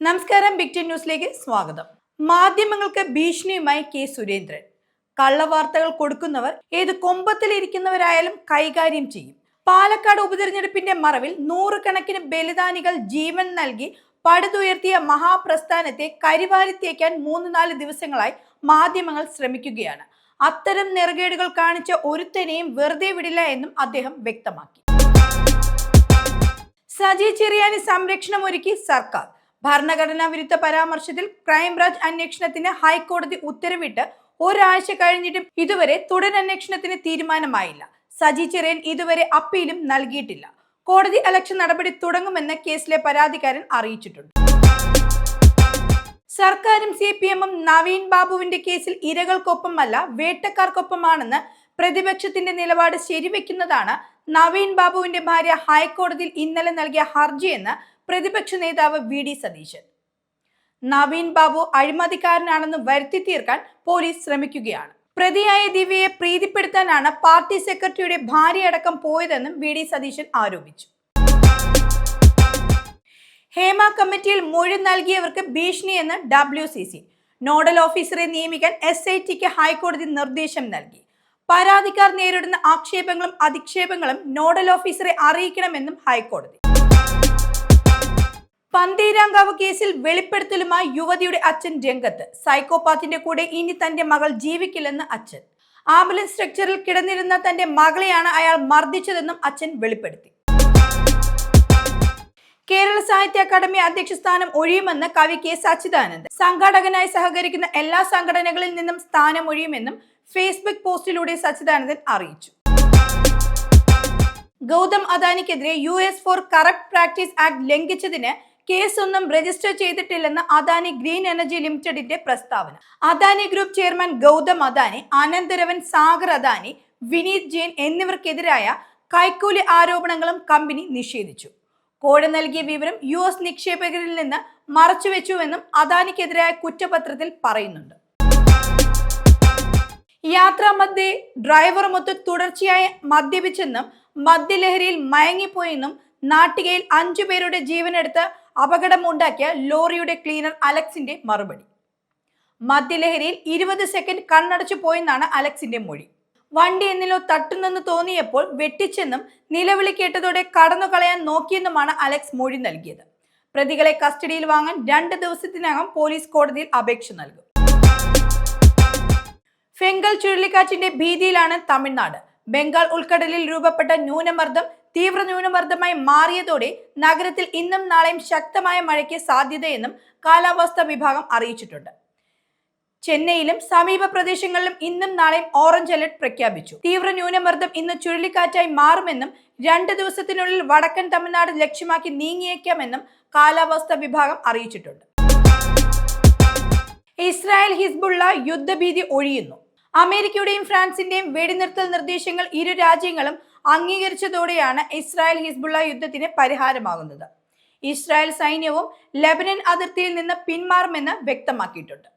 നമസ്കാരം big ten ന്യൂസിലേക്ക് സ്വാഗതം. മാധ്യമങ്ങൾക്ക് ഭീഷണിയുമായി കെ സുരേന്ദ്രൻ. കള്ളവാർത്തകൾ കൊടുക്കുന്നവർ ഏത് കൊമ്പത്തിലിരിക്കുന്നവരായാലും കൈകാര്യം ചെയ്യും. പാലക്കാട് ഉപതിരഞ്ഞെടുപ്പിന്റെ മറവിൽ നൂറുകണക്കിന് ബലിദാനികൾ ജീവൻ നൽകി പടുതുയർത്തിയ മഹാപ്രസ്ഥാനത്തെ കരിവാരിത്തേക്കാൻ മൂന്ന് നാല് ദിവസങ്ങളായി മാധ്യമങ്ങൾ ശ്രമിക്കുകയാണ്. അത്തരം നെറുകേടുകൾ കാണിച്ച ഒരുത്തനെയും വെറുതെ വിടില്ല എന്നും അദ്ദേഹം വ്യക്തമാക്കി. സജി ചെറിയാനി സംരക്ഷണം ഒരുക്കി സർക്കാർ. ഭരണഘടനാ വിരുദ്ധ പരാമർശത്തിൽ ക്രൈംബ്രാഞ്ച് അന്വേഷണത്തിന് ഹൈക്കോടതി ഉത്തരവിട്ട് ഒരാഴ്ച കഴിഞ്ഞിട്ടും ഇതുവരെ തുടരന്വേഷണത്തിന് തീരുമാനമായില്ല. സജി ചെറിയൻ ഇതുവരെ അപ്പീലും നൽകിയിട്ടില്ല. കോടതി അലക്ഷൻ നടപടി തുടങ്ങുമെന്ന് കേസിലെ പരാതിക്കാരൻ അറിയിച്ചിട്ടുണ്ട്. സർക്കാരും സി പി എമ്മും നവീൻ ബാബുവിന്റെ കേസിൽ ഇരകൾക്കൊപ്പമല്ല വേട്ടക്കാർക്കൊപ്പമാണെന്ന് പ്രതിപക്ഷത്തിന്റെ നിലപാട് ശരിവെക്കുന്നതാണ് നവീൻ ബാബുവിന്റെ ഭാര്യ ഹൈക്കോടതിയിൽ ഇന്നലെ നൽകിയ ഹർജിയെന്ന് പ്രതിപക്ഷ നേതാവ് വി ഡി സതീശൻ. നവീൻ ബാബു അഴിമതിക്കാരനാണെന്ന് വരുത്തി തീർക്കാൻ പോലീസ് ശ്രമിക്കുകയാണ്. പ്രതിയായ ദിവ്യയെ പ്രീതിപ്പെടുത്താനാണ് പാർട്ടി സെക്രട്ടറിയുടെ ഭാര്യയടക്കം പോയതെന്നും വി ഡി സതീശൻ ആരോപിച്ചു. ഹേമ കമ്മിറ്റിയിൽ മൊഴി നൽകിയവർക്ക് ഭീഷണിയെന്ന് ഡബ്ല്യു സി സി. നോഡൽ ഓഫീസറെ നിയമിക്കാൻ എസ് ഐ ടിക്ക് ഹൈക്കോടതി നിർദ്ദേശം നൽകി. പരാതിക്കാർ നേരിടുന്ന ആക്ഷേപങ്ങളും അധിക്ഷേപങ്ങളും നോഡൽ ഓഫീസറെ അറിയിക്കണമെന്നും ഹൈക്കോടതി. പന്തീരാങ്കാവ് കേസിൽ വെളിപ്പെടുത്തലുമായി യുവതിയുടെ അച്ഛൻ രംഗത്ത്. സൈക്കോപാത്തിന്റെ കൂടെ ഇനി തന്റെ മകൾ ജീവിക്കില്ലെന്ന് അച്ഛൻ. ആംബുലൻസ് സ്ട്രക്ചറിൽ കിടന്നിരുന്ന തന്റെ മകളെയാണ് അയാൾ മർദ്ദിച്ചതെന്നും അച്ഛൻ വെളിപ്പെടുത്തി. കേരള സാഹിത്യ അക്കാദമി അധ്യക്ഷ സ്ഥാനം ഒഴിയുമെന്ന് കവി കെ സച്ചിദാനന്ദ് സംഘാടകനായി സഹകരിക്കുന്ന എല്ലാ സംഘടനകളിൽ നിന്നും സ്ഥാനം ഒഴിയുമെന്നും ഫേസ്ബുക്ക് പോസ്റ്റിലൂടെ സച്ചിദാനന്ദൻ അറിയിച്ചു. Gautam അദാനിക്കെതിരെ U S for corrupt practice act ലംഘിച്ചതിന് കേസൊന്നും രജിസ്റ്റർ ചെയ്തിട്ടില്ലെന്ന് അദാനി ഗ്രീൻ എനർജി ലിമിറ്റഡിന്റെ പ്രസ്താവന. അദാനി ഗ്രൂപ്പ് ചെയർമാൻ ഗൗതം അദാനി അനന്തരവൻ സാഗർ അദാനി വിനീത് ജെയിൻ എന്നിവർക്കെതിരായ കൈക്കൂലി ആരോപണങ്ങളും കമ്പനി നിഷേധിച്ചു. കോഴ നൽകിയ വിവരം യു എസ് നിക്ഷേപകരിൽ നിന്ന് മറച്ചുവെച്ചുവെന്നും അദാനിക്കെതിരായ കുറ്റപത്രത്തിൽ പറയുന്നുണ്ട്. യാത്രാമധ്യേ ഡ്രൈവറുമൊത്ത് തുടർച്ചയായി മദ്യപിച്ചെന്നും മദ്യലഹരിയിൽ മയങ്ങിപ്പോയെന്നും നാട്ടികയിൽ അഞ്ചു പേരുടെ ജീവനെടുത്ത് അപകടമുണ്ടാക്കിയ ലോറിയുടെ ക്ലീനർ അലക്സിന്റെ മറുപടി. മദ്യലഹരിയിൽ ഇരുപത് സെക്കൻഡ് കണ്ണടച്ചു പോയെന്നാണ് അലക്സിന്റെ മൊഴി. വണ്ടി എന്നിലോ തട്ടുന്നെന്ന് തോന്നിയപ്പോൾ വെട്ടിച്ചെന്നും നിലവിളി കേട്ടതോടെ കടന്നു കളയാൻ നോക്കിയെന്നുമാണ് അലക്സ് മൊഴി നൽകിയത്. പ്രതികളെ കസ്റ്റഡിയിൽ വാങ്ങാൻ രണ്ട് ദിവസത്തിനകം പോലീസ് കോടതിയിൽ അപേക്ഷ നൽകും. ഫെങ്കൽ ചുഴലിക്കാറ്റിന്റെ ഭീതിയിലാണ് തമിഴ്നാട്. ബംഗാൾ ഉൾക്കടലിൽ രൂപപ്പെട്ട ന്യൂനമർദ്ദം തീവ്ര ന്യൂനമർദ്ദമായി മാറിയതോടെ നഗരത്തിൽ ഇന്നും നാളെയും ശക്തമായ മഴയ്ക്ക് സാധ്യതയെന്നും കാലാവസ്ഥാ വിഭാഗം അറിയിച്ചിട്ടുണ്ട്. ചെന്നൈയിലും സമീപ പ്രദേശങ്ങളിലും ഇന്നും നാളെയും ഓറഞ്ച് അലർട്ട് പ്രഖ്യാപിച്ചു. തീവ്ര ന്യൂനമർദ്ദം ഇന്ന് ചുഴലിക്കാറ്റായി മാറുമെന്നും രണ്ട് ദിവസത്തിനുള്ളിൽ വടക്കൻ തമിഴ്നാട് ലക്ഷ്യമാക്കി നീങ്ങിയേക്കാമെന്നും കാലാവസ്ഥാ വിഭാഗം അറിയിച്ചിട്ടുണ്ട്. ഇസ്രായേൽ ഹിസ്ബുള്ള യുദ്ധഭീതി ഒഴിയുന്നു. അമേരിക്കയുടെയും ഫ്രാൻസിന്റെയും വെടിനിർത്തൽ നിർദ്ദേശങ്ങൾ ഇരു രാജ്യങ്ങളും അംഗീകരിച്ചതോടെയാണ് ഇസ്രായേൽ ഹിസ്ബുള്ള യുദ്ധത്തിന് പരിഹാരമാകുന്നത്. ഇസ്രായേൽ സൈന്യവും ലബനൻ അതിർത്തിയിൽ നിന്ന് പിന്മാറുമെന്ന് വ്യക്തമാക്കിയിട്ടുണ്ട്.